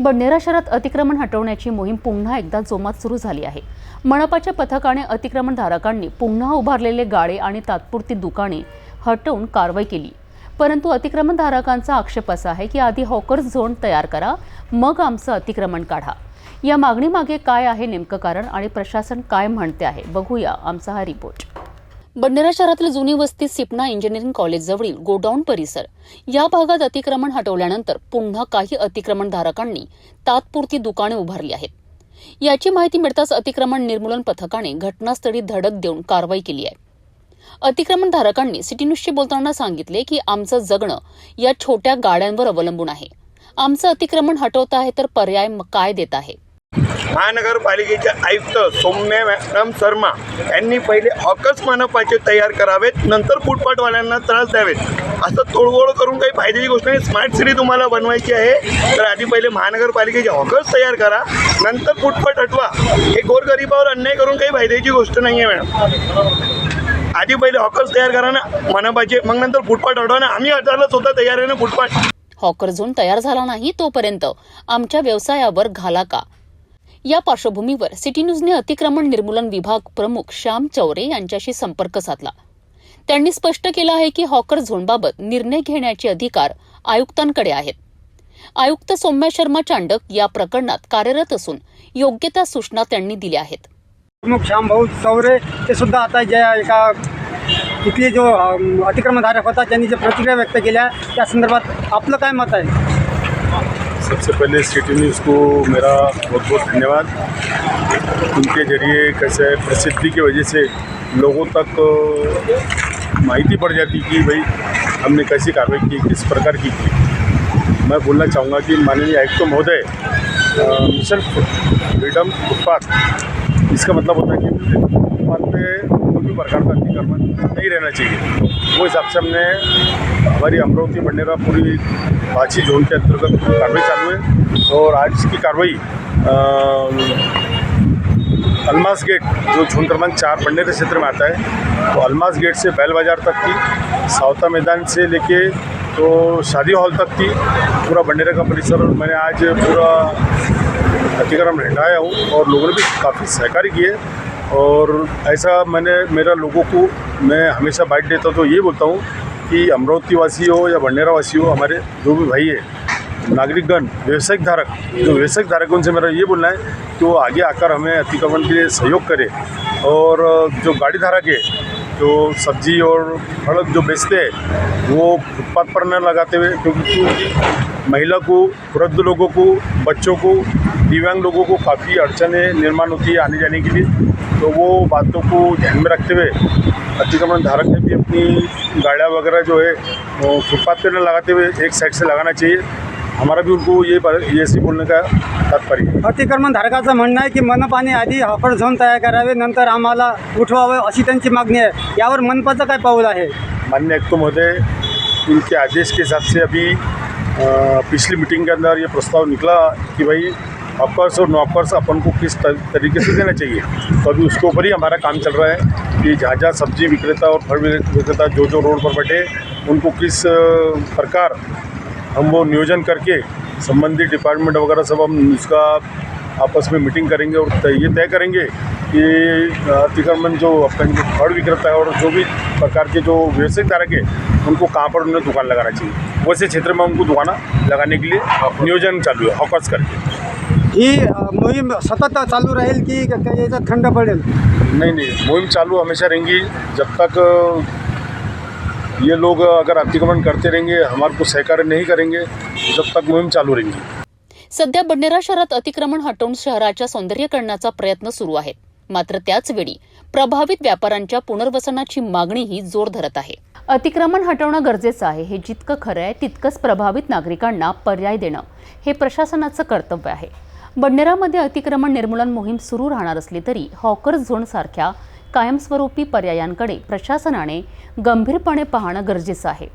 बडनेरा शहरात अतिक्रमण हटवण्याची मोहीम पुन्हा एकदा जोमात सुरू झाली आहे. मनपाच्या पथकाने अतिक्रमणधारकांनी पुन्हा उभारलेले गाळे आणि तात्पुरती दुकाने हटवून कारवाई केली. परंतु अतिक्रमणधारकांचा आक्षेप असा आहे की आधी हॉकर्स झोन तयार करा मग आमचं अतिक्रमण काढा. या मागणीमागे काय आहे नेमकं कारण आणि प्रशासन काय म्हणते आहे? बघूया आमचा हा रिपोर्ट. बंडेरा शहरातील जुनी वस्ती सिपना इंजिनिअरिंग कॉलेजजवळील गोडाऊन परिसर. या भागात अतिक्रमण हटवल्यानंतर पुन्हा काही अतिक्रमणधारकांनी तात्पुरती दुकाने उभारली आहेत. याची माहिती मिळताच अतिक्रमण निर्मूलन पथकाने घटनास्थळी धडक देऊन कारवाई केली आहे. अतिक्रमणधारकांनी सिटी न्यूजशी बोलताना सांगितले की आमचं जगणं या छोट्या गाड्यांवर अवलंबून आहे. आमचं अतिक्रमण हटवत आहे तर पर्याय काय देत आहे? महानगरपालिकेचे आयुक्त सौम्य मॅडम शर्मा यांनी पहिले हॉकर्स मनपाचे तयार करावेत नंतर फुटपाटवाल्यांना त्रास द्यावेत. असं तोडगोड करून काही फायद्याची गोष्ट नाही स्मार्ट सिटी तुम्हाला बनवायची आहे. तर आधी पहिले महानगरपालिकेचे हॉकर्स तयार करा नंतर फुटपाट हटवा. हे गोरगरिबावर अन्याय करून काही फायद्याची गोष्ट नाही आहे मॅडम. आधी पहिले हॉकर्स तयार करा ना मनपाचे. मग नंतर फुटपाट हटवा ना. आम्ही हटायला स्वतः तयार आहे ना फुटपाट हॉकर झोन तयार झाला नाही तोपर्यंत. आमच्या व्यवसायावर घाला का? या पार्श्वभूमीवर सिटी न्यूजने अतिक्रमण निर्मूलन विभाग प्रमुख श्याम चौरे यांच्याशी संपर्क साधला. त्यांनी स्पष्ट केलं आहे की हॉकर झोनबाबत निर्णय घेण्याचे अधिकार आयुक्तांकडे आहेत. आयुक्त सौम्या शर्मा चांडक या प्रकरणात कार्यरत असून योग्य त्या सूचना त्यांनी दिल्या आहेत. प्रमुख श्यामभाऊ चौरे ते सुद्धा आता ज्या एका इथले जो अतिक्रमणधारक होता त्यांनी जे प्रतिक्रिया व्यक्त केल्या त्या संदर्भात आपलं काय मत आहे? सबसे पहले सिटी न्यूज़ को मेरा बहुत बहुत धन्यवाद। उनके ज़रिए कैसे प्रसिद्धि की वजह से लोगों तक माहिती पड़ जाती कि भाई हमने कैसी कार्रवाई की, किस प्रकार की की मैं बोलना चाहूँगा कि माननीय आयुक्त महोदय मिशन फ्रीडम फुटपाथ, इसका मतलब होता है कि फुटपाथ पे कोई प्रकार का अतिक्रमण नहीं रहना चाहिए। वो हिसाब से हमने हमारी अमरावती बंडेरा पूरी पाची जोन के अंतर्गत कार्रवाई चालू है और आज की कार्रवाई अलमास गेट, जो झोन क्रमांक चार बंडेरा क्षेत्र में आता है तो अलमास गेट से बैल बाज़ार तक की, सावता मैदान से लेके तो शादी हॉल तक की, पूरा बंडेरा का परिसर मैंने आज पूरा अतिक्रम हटाया हूँ और लोगों ने भी काफ़ी सहकारी किए और ऐसा मैंने, मेरा लोगों को मैं हमेशा बाइट देता तो ये बोलता हूँ कि अमरावती वासी हो या बंडेरा वासी हो, हमारे जो भी भाई है, नागरिकगण व्यवसायिक धारक जो व्यवसायिक धारकों से मेरा ये बोलना है कि वो आगे आकर हमें अतिक्रमण के लिए सहयोग करें। और जो गाड़ी धारक है, जो सब्ज़ी और फल जो बेचते हैं, वो फुटपाथ पर न लगाते हुए, क्योंकि महिला को, वृद्ध लोगों को, बच्चों को दिव्यांग लोगों को काफ़ी अड़चनें निर्माण होती है आने जाने के लिए तो वो बातों को ध्यान में रखते हुए अतिक्रमण धारक ने भी अपनी गाड़ियाँ वगैरह जो है वो फुटपाथ पे न लगाते हुए एक साइड से लगाना चाहिए। हमारा भी उनको ये ये ऐसे बोलने का तात्पर्य है। अतिक्रमणधारकाचं म्हणणं आहे की मनपाने आधी हॉकर झोन तयार करावे नंतर आम्हाला उठवावं अशी त्यांची मागणी आहे. यावर मनपाचं काय पाऊल आहे? आयुक्त महोदय इनके आदेश के हिसाब से अभी पिछली मीटिंग के अंदर ये प्रस्ताव निकला कि भाई ऑफर्स और नॉकर्स अपन को किस तरीके से देना चाहिए? तो अभी उसके ऊपर ही हमारा काम चल रहा है कि जहाँ जहाँ सब्ज़ी विक्रेता और फल विक्रेता जो जो रोड पर बैठे उनको किस प्रकार हम वो नियोजन करके संबंधित डिपार्टमेंट वगैरह सब हम उसका आपस में मीटिंग करेंगे और तय- ये तय करेंगे कि अतिक्रमण जो अपन जो फल विक्रेता है और जो भी प्रकार के जो व्यवसायिक धारक है उनको कहाँ पर उन्हें दुकान लगाना चाहिए? वैसे क्षेत्र में उनको दुकाना लगाने के लिए नियोजन चालू है हॉकर्स करके। ही मोहीम सतत चालू राहील की याच्यात खंड पडेल? नहीं नहीं. मुहिम चालू हमेशा रहेंगी. जब तक अ, ये लोग अगर अतिक्रमण करते रहेंगे हमारे को सहकार्य नहीं करेंगे जब तक मुहिम चालू रहेंगी. सध्या बडनेरा शहरात अतिक्रमण हटवून शहराच्या सौंदर्यीकरणाचा प्रयत्न सुरू आहे. मात्र त्याच वेळी प्रभावित व्यापाऱ्यांच्या पुनर्वसनाची मागणीही जोर धरत आहे. अतिक्रमण हटवणं गरजेचं आहे. हे जितकं खरं आहे तितकंच प्रभावित नागरिकांना पर्याय देणं हे प्रशासनाचं कर्तव्य आहे. बडनेरामध्ये अतिक्रमण निर्मूलन मोहीम सुरू राहणार असली तरी हॉकर झोनसारख्या कायमस्वरूपी पर्यायांकडे प्रशासनाने गंभीरपणे पाहणं गरजेचं आहे.